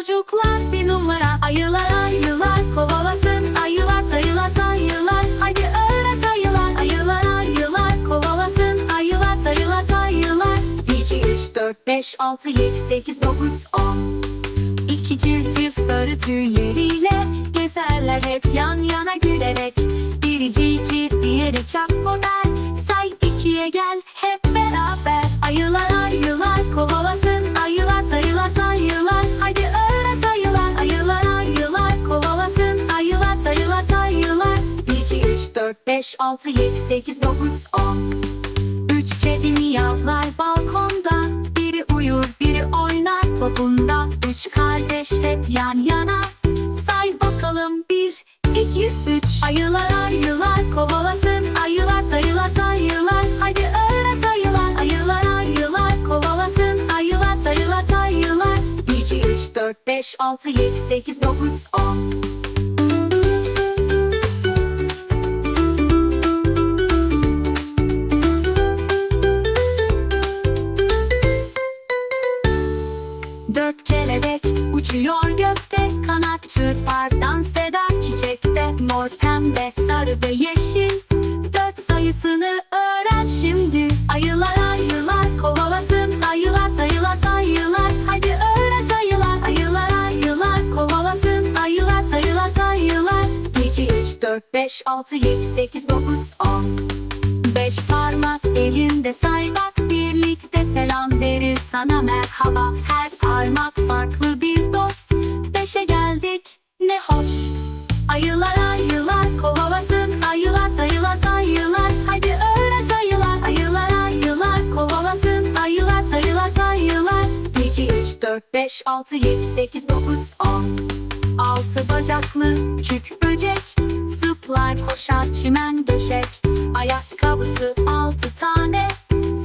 çocuklar bir numara Ayılar ayılar kovalasın Ayılar sayılar sayılar. Hadi öğren sayılar Ayılar ayılar kovalasın Ayılar sayılar sayılar. 1, 2, 3, 4, 5, 6, 7, 8, 9, 10 İki civciv sarı tüyleriyle Gezerler hep yan yana gülerek. Biri cici diğeri çakko der 5, 6, 7, 8, 9, 10 Üç kedi miyavlar balkonda Biri uyur, biri oynar babunda Üç kardeş hep yan yana Say bakalım bir, iki, üç. Ayılar ayılar kovalasın. Ayılar sayılar sayılar. Haydi öğren sayılar. Ayılar ayılar kovalasın. Ayılar sayılar sayılar. 1, 2, 3, 4, 5, 6, 7, 8, 9, 10 uçuyor gökte Kanat çırpar dans eder çiçekte Mor pembe sarı ve yeşil Dört sayısını öğren şimdi Ayılar ayılar kovalasın Ayılar sayılar sayılar Hadi öğren sayılar Ayılar ayılar kovalasın Ayılar sayılar sayılar 1, 2, 3, 4, 5, 6, 7, 8, 9, 10 Beş parmak elinde say bak Birlikte selam verir sana merhaba Her parmak 5, 6, 7, 8, 9, 10 Altı bacaklı küçük böcek Zıplar koşar çimen döşek. Ayakkabısı altı tane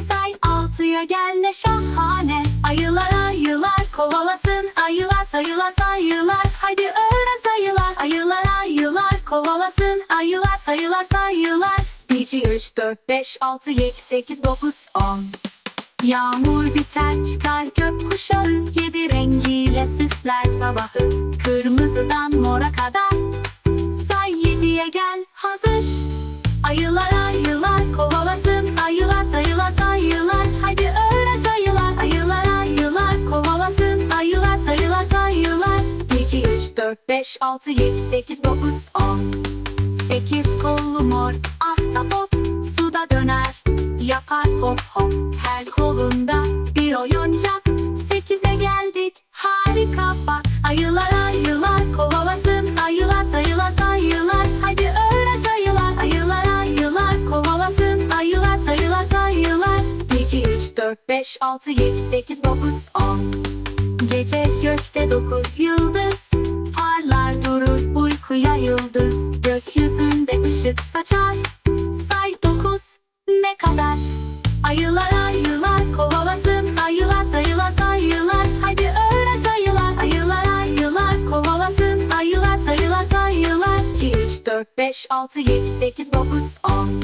Say altıya gel ne şahane. Ayılar ayılar kovalasın Ayılar sayılar sayılar. Hadi öğren sayılar Ayılar ayılar kovalasın Ayılar sayılar sayılar. 1, 2, 3, 4, 5, 6, 7, 8, 9, 10 Yağmur biter çıkar gökkuşağı Yedi rengiyle süsler sabahı. Kırmızıdan mora kadar. Say yediye gel hazır. Ayılar ayılar kovalasın. Ayılar sayılar sayılar. Hadi öğren sayılar. Ayılar ayılar kovalasın. Ayılar sayılar sayılar. 1, 2, 3, 4, 5, 6, 7, 8, 9, 10 Sekiz kollu mor ahtapot 5, 6, 7, 8, 9, 10 Gece gökte dokuz yıldız Parlar durur uykuya yıldız. Gökyüzünde ışık saçar Say dokuz ne kadar? Ayılar ayılar kovalasın Ayılar sayılar sayılar. Hadi öğren sayılar. Ayılar ayılar kovalasın Ayılar sayılar sayılar. 2, 3, 4, 5, 6, 7, 8, 9, 10